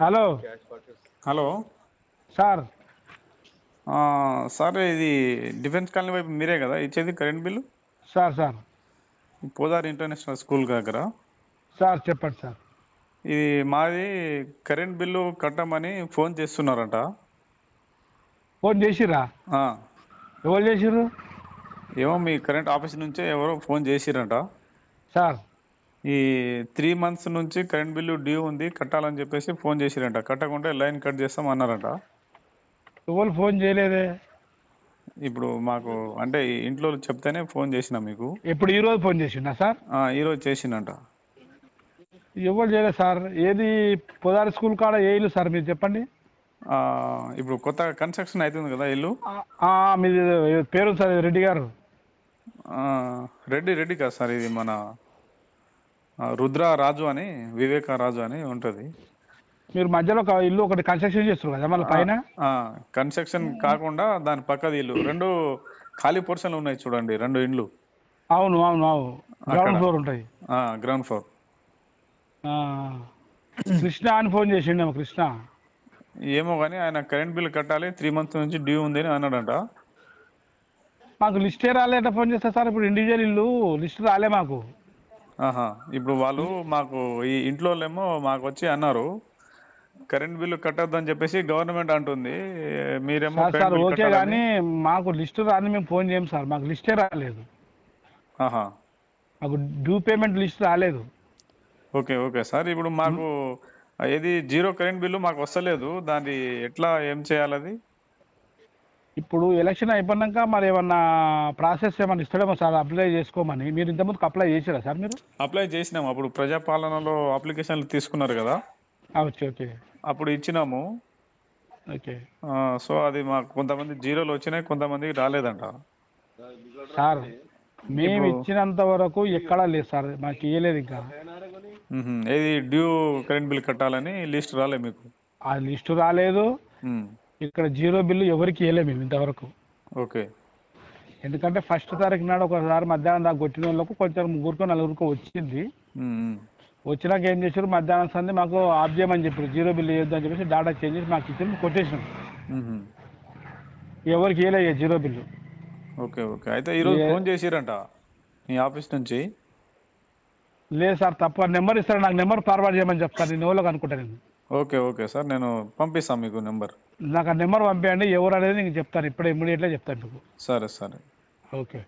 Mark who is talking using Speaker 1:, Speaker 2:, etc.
Speaker 1: Hello.
Speaker 2: Hello.
Speaker 1: Sir.
Speaker 2: Sir ఇది defence colony వైపు మీరే కదా? ఇచ్చేది current bill?
Speaker 1: Sir sir.
Speaker 2: Podar international school దగ్గర.
Speaker 1: సార్ చెప్పండి సార్.
Speaker 2: ఇది మాది కరెంట్ బిల్లు కట్టమని ఫోన్ చేస్తున్నారంట.
Speaker 1: ఫోన్ చేసిర్రా?
Speaker 2: ఆ,
Speaker 1: ఎవరు చేసిర్రు?
Speaker 2: ఏమో మీ కరెంట్ ఆఫీస్ నుంచే ఎవరో ఫోన్ చేసిరంట.
Speaker 1: సార్.
Speaker 2: ఈ త్రీ మంత్స్ నుంచి కరెంట్ బిల్లు డ్యూ ఉంది కట్టాలని చెప్పేసి ఫోన్ చేసిరంట. కట్టకుంటే లైన్ కట్ చేస్తాం అన్నారంట.
Speaker 1: ఎవరు ఫోన్ చేయలేదే?
Speaker 2: ఇప్పుడు మాకు అంటే ఈ ఇంట్లో చెప్తేనే ఫోన్ చేసిన మీకు.
Speaker 1: ఎప్పుడు ఈ రోజు ఫోన్ చేసిండా సార్?
Speaker 2: ఆ, ఈరోజు చేసిండంట.
Speaker 1: ఎవరు చేయలేదు సార్? ఏది పొదారి స్కూల్ కాడ ఏ ఇల్లు సార్ మీరు చెప్పండి?
Speaker 2: ఇప్పుడు కొత్త కన్స్ట్రక్షన్ అవుతుంది కదా ఇల్లు?
Speaker 1: మీది పేరు సార్ రెడ్డి గారు.
Speaker 2: రెడ్డి రెడ్డి కాదు సార్ ఇది మన రుద్ర రాజు అని వివేక రాజు అని ఉంటుంది.
Speaker 1: మీరు మధ్యలో ఒక ఇల్లు ఒకటి కన్స్ట్రక్షన్ చేస్తున్నారు కదా మళ్ళీ పైన?
Speaker 2: కన్స్ట్రక్షన్ కాకుండా దాని పక్కది ఇల్లు. రెండు ఖాళీ పోర్షన్లు ఉన్నాయి చూడండి రెండు ఇండ్లు.
Speaker 1: అవును అవును అవును. గ్రౌండ్. ఫ్లోర్ ఉంటుంది
Speaker 2: గ్రౌండ్ ఫ్లోర్
Speaker 1: కృష్ణ అని ఫోన్ చేసిండేమో కృష్ణ.
Speaker 2: ఏమో కానీ ఆయన కరెంట్ బిల్ కట్టాలి త్రీ మంత్స్ నుంచి డ్యూ ఉంది అని అన్నాడంట.
Speaker 1: మాకు లిస్టే రాలే ఎట్లా ఫోన్ చేస్తా సార్ ఇప్పుడు ఇండివిజువల్ ఇల్లు లిస్ట్ రాలే మాకు.
Speaker 2: ఆహా ఇప్పుడు వాళ్ళు మాకు ఈ ఇంట్లో ఏమో మాకు వచ్చి అన్నారు కరెంట్ బిల్లు కట్టొద్దు అని చెప్పేసి గవర్నమెంట్ అంటుంది. మీరేమో
Speaker 1: sir
Speaker 2: current
Speaker 1: sir
Speaker 2: bill
Speaker 1: okay
Speaker 2: కట్టాలని-
Speaker 1: మాకు లిస్ట్ రాని మేము ఫోన్ చేయం సార్ మాకు లిస్టే రాలేదు.
Speaker 2: ఆహా.
Speaker 1: మాకు డ్యూ పేమెంట్ లిస్ట్ రాలేదు.
Speaker 2: ఓకే ఓకే సార్ ఇప్పుడు మాకు ఏది జీరో కరెంట్ బిల్లు మాకు వస్తలేదు దాన్ని ఎట్లా ఏం చేయాలి అది
Speaker 1: ఇప్పుడు ఎలక్షన్ అయిపోయినాక మరి ఏమన్నా ప్రాసెస్ ఏమన్నా ఇస్తాడేమో సార్ అప్లై చేసుకోమని. మీరు ఇంతకుముందుకు అప్లై చేసారా సార్ మీరు?
Speaker 2: అప్లై చేసినాము అప్పుడు ప్రజాపాలనలో అప్లికేషన్లు తీసుకున్నారు కదా.
Speaker 1: Okay okay.
Speaker 2: అప్పుడు ఇచ్చినాము.
Speaker 1: ఓకే.
Speaker 2: సో అది మాకు కొంతమంది జీరోలు వచ్చినాయి కొంతమందికి రాలేదంట.
Speaker 1: సార్ మేము ఇచ్చినంత వరకు ఎక్కడా లేదు సార్ మాకు ఇవ్వలేదు ఇంకా.
Speaker 2: ఏది డ్యూ కరెంట్ బిల్ కట్టాలని లిస్ట్ రాలే మీకు?
Speaker 1: ఆ లిస్టు రాలేదు. ఇక్కడ జీరో బిల్లు ఎవరికి ఇవ్వలేదు మేము ఇంతవరకు.
Speaker 2: ఓకే.
Speaker 1: ఎందుకంటే ఫస్ట్ తారీఖు నాడు ఒకసారి మధ్యాహ్నం దాకా కొట్టిన వాళ్ళకు కొంచెం ముగ్గురుకో నలుగురికో వచ్చింది. వచ్చినాక ఏం చేశారు? మధ్యాహ్నం సంది మాకు ఆఫ్ చేయమని చెప్పారు. జీరో బిల్ వేయొద్దు అని చెప్పేసి డాటా చేంజ్ చేసి మాకు ఇచ్చి కొట్టేసినాం. ఎవరికి ఇవ్వలేదు జీరో బిల్లు.
Speaker 2: Okay okay. అయితే ఈరోజు ఫోన్ చేసిరంట మీ ఆఫీస్ నుంచి?
Speaker 1: లేదు సార్ తప్ప. నెంబర్ ఇస్తారు? నాకు నెంబర్ ఫార్వర్డ్ చేయమని చెప్తాను నేను ఎవరికి అనుకుంటా నేను?
Speaker 2: Okay okay sir. నేను పంపిస్తాను మీకు నెంబర్.
Speaker 1: నాకు ఆ నెంబర్ పంపించండి ఎవరు అనేది నేను చెప్తాను. ఇప్పుడే ఇమ్మీడియట్గా చెప్తాను మీకు.
Speaker 2: సరే సరే.
Speaker 1: ఓకే.